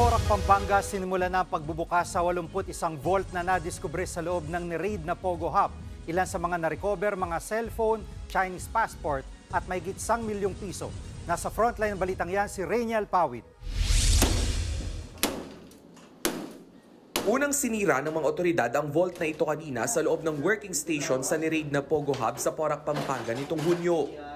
Porac, Pampanga, sinimula na ang pagbubukas sa 81 vault na nadiskubre sa loob ng ni-raid na Pogo Hub. Ilan sa mga na-recover, mga cellphone, Chinese passport at may gitsang milyong piso. Nasa frontline ng balitang yan si Rainiel Pawit. Unang sinira ng mga otoridad ang vault na ito kanina sa loob ng working station sa ni-raid na Pogo Hub sa Porac, Pampanga nitong Hunyo.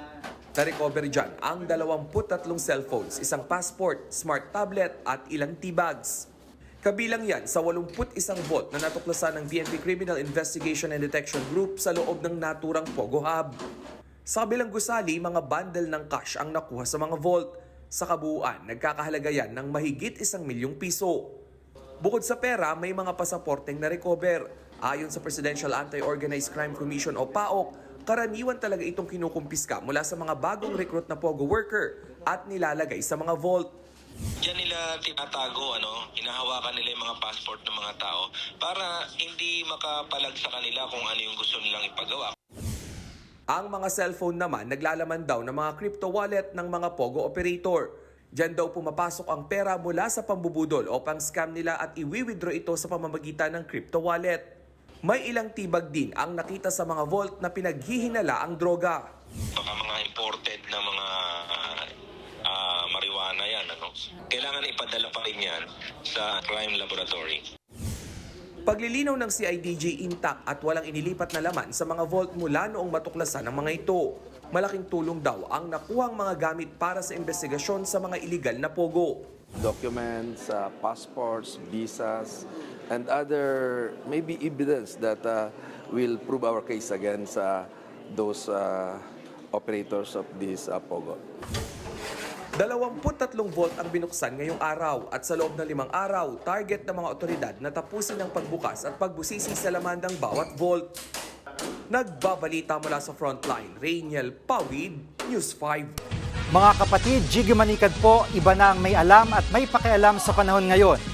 Na-recover dyan ang 23 cellphones, isang passport, smart tablet at ilang T-bags. Kabilang yan sa 81 vault na natuklasan ng PNP Criminal Investigation and Detection Group sa loob ng naturang Pogo Hub. Sa kabilang gusali, mga bundle ng cash ang nakuha sa mga vault. Sa kabuuan, nagkakahalaga yan ng mahigit isang milyong piso. Bukod sa pera, may mga pasaporteng na-recover. Ayon sa Presidential Anti-Organized Crime Commission o PAOK, karaniwan talaga itong kinukumpiska mula sa mga bagong recruit na POGO worker at nilalagay sa mga vault. Diyan nila tinatago, ano, hinahawakan nila yung mga passport ng mga tao para hindi makapalag sa kanila kung ano yung gusto nilang ipagawa. Ang mga cellphone naman naglalaman daw ng mga crypto wallet ng mga POGO operator. Diyan daw pumapasok ang pera mula sa pambubudol o pang-scam nila at iwi-withdraw ito sa pamamagitan ng crypto wallet. May ilang tibag din ang nakita sa mga vault na pinaghihinala ang droga. Baka mga imported na mga ah, marijuana yan, ano. Kailangan ipadala pa rin yan sa crime laboratory. Paglilinaw ng CIDJ intact at walang inilipat na laman sa mga vault mula noong matuklasan ng mga ito. Malaking tulong daw ang nakuhang mga gamit para sa investigasyon sa mga iligal na pogo. documents, uh, passports, visas, and other maybe evidence that uh, will prove our case against uh, those uh, operators of this uh, POGO. 23 vault ang binuksan ngayong araw at sa loob ng limang araw, target ng mga otoridad na tapusin ang pagbukas at pagbusisi sa laman ng bawat vault. Nagbabalita mula sa frontline, Rainiel Pawid, News 5. Mga kapatid, Jiggy Manikad po, iba na ang may alam at may pakialam sa panahon ngayon.